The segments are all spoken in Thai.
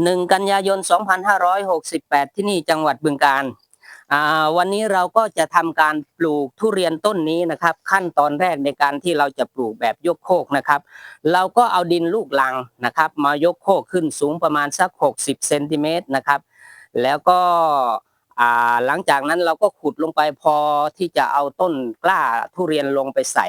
1 กันยายน 2568 ที่นี่จังหวัดบึงกาฬอ่าวันนี้เราก็จะทำการปลูกทุเรียนต้นนี้นะครับ ขั้นตอนแรกในการที่เราจะปลูกแบบยกโคกนะครับ เราก็เอาดินลูกลังนะครับ มายกโคกขึ้นสูงประมาณสัก 60เซนติเมตรนะครับ แล้วก็อ่าหลังจากนั้นเราก็ขุดลงไปพอที่จะเอาต้นกล้าทุเรียนลงไปใส่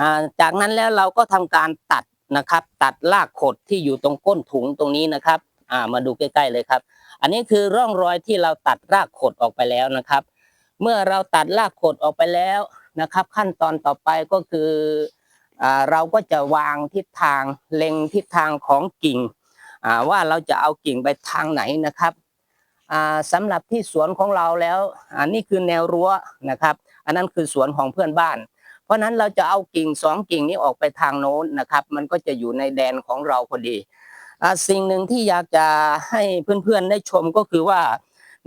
อ่าจากนั้นแล้วเราก็ทำการตัดนะครับ ตัดรากขดที่อยู่ตรงก้นถุงตรงนี้นะครับ อ่ามาดูใกล้ ๆเลยครับ อันนี้คือร่องรอยที่เราตัดรากขดออกไปแล้วนะครับ เมื่อเราตัดรากขดออกไปแล้วนะครับ ขั้นตอนต่อไปก็คืออ่าเราก็จะวางทิศทางเล็งทิศทางของกิ่งอ่าว่าเราจะเอากิ่งไปทางไหนนะครับอ่าสำหรับที่สวนของเราแล้วอันนี้คือแนวรั้วนะครับ อันนั้นคือสวนของเพื่อนบ้านเพราะนั้นเราจะเอากิ่งสองกิ่งนี้ออกไปทางโน้นนะครับ มันก็จะอยู่ในแดนของเราพอดี สิ่งหนึ่งที่อยากจะให้เพื่อนๆได้ชมก็คือว่า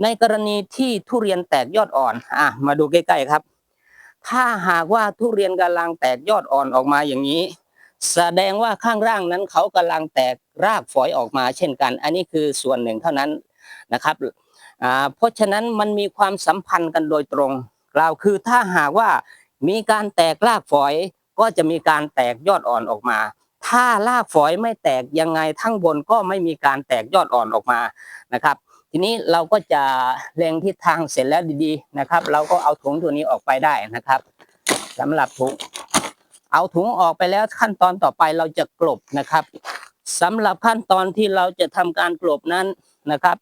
ในกรณีที่ทุเรียนแตกยอดอ่อนอะมาดูใกล้ๆครับ ถ้าหากว่าทุเรียนกำลังแตกยอดอ่อนออกมาอย่างนี้ แสดงว่าข้างล่างนั้นเขากำลังแตกรากฝอยออกมา เช่นกัน อันนี้คือส่วนหนึ่งเท่านั้นนะครับอ่าเพราะฉะนั้นมันมีความสัมพันธ์กันโดยตรงกล่าวคือถ้าหากว่ามีการแตกรากฝอยก็จะมีการแตกยอดอ่อนออกมา ถ้ารากฝอยไม่แตกยังไงทั้งบนก็ไม่มีการแตกยอดอ่อนออกมานะครับ ทีนี้เราก็จะเล็งทิศทางเสร็จแล้วดีๆนะครับ เราก็เอาถุงตัวนี้ออกไปได้นะครับสำหรับถุงเอาถุงออกไปแล้วขั้นตอนต่อไปเราจะกลบนะครับสำหรับขั้นตอนที่เราจะทำการกลบนั้นนะครับ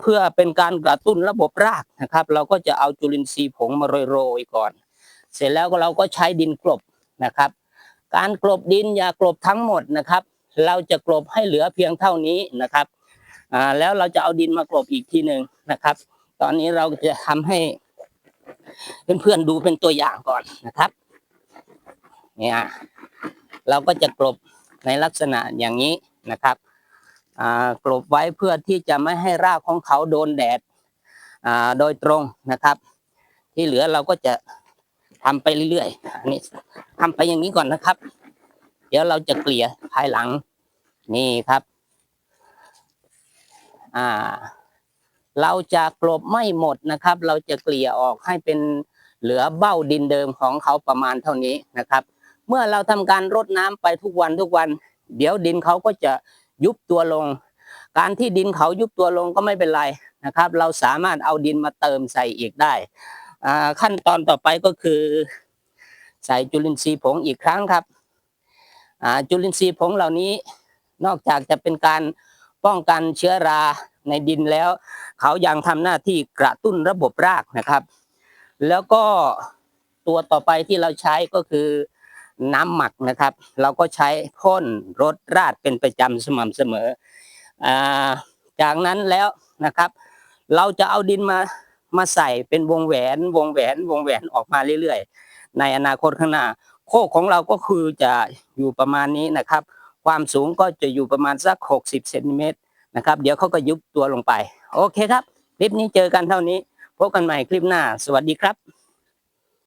เพื่อเป็นการกระตุ้นระบบรากนะครับ เราก็จะเอาจุลินทรีย์ผงมาโรยๆก่อน เสร็จแล้วเราก็ใช้ดินกลบนะครับ การกลบดินอย่ากลบทั้งหมดนะครับ เราจะกลบให้เหลือเพียงเท่านี้นะครับอ่าแล้วเราจะเอาดินมากลบอีกทีหนึ่งนะครับ ตอนนี้เราจะทำให้เพื่อนๆดูเป็นตัวอย่างก่อนนะครับเนี่ยเราก็จะกลบในลักษณะอย่างนี้นะครับอ่ากลบไว้เพื่อที่จะไม่ให้รากของเขาโดนแดดอ่าโดยตรงนะครับ ที่เหลือเราก็จะ ทำไปเรื่อยๆอันนี้ทำไปอย่างนี้ก่อนนะครับ เดี๋ยวเราจะเกลี่ยภายหลัง นี่ครับ อ่า เราจะกลบไม่หมดนะครับ เราจะเกลี่ยออกให้เป็นเหลือเบ้าดินเดิมของเขาประมาณเท่านี้นะครับ เมื่อเราทำการรดน้ำไปทุกวันทุกวัน เดี๋ยวดินเขาก็จะยุบตัวลง การที่ดินเขายุบตัวลงก็ไม่เป็นไรนะครับ เราสามารถเอาดินมาเติมใส่อีกได้ ขั้นตอนต่อไปก็คือ ใส่จุลินทรีย์ผงอีกครั้งครับจุลินทรีย์ผงเหล่านี้นอกจากจะเป็นการป้องกันเชื้อราในดินแล้ว เขายังทำหน้าที่กระตุ้นระบบรากนะครับ แล้วก็ตัวต่อไปที่เราใช้ก็คือน้ำหมักนะครับ เราก็ใช้พ่นรดราดเป็นประจำสม่ำเสมออจากนั้นแล้วนะครับ เราจะเอาดินมา มาใส่เป็นวงแหวน วงแหวน วงแหวนออกมาเรื่อยๆ ในอนาคตข้างหน้า โคกของเราก็คือจะอยู่ประมาณนี้นะครับ ความสูงก็จะอยู่ประมาณสัก 60เซนติเมตรนะครับ เดี๋ยวเขาก็ยุบตัวลงไป โอเคครับ คลิปนี้เจอกันเท่านี้ พบกันใหม่คลิปหน้า สวัสดีครับ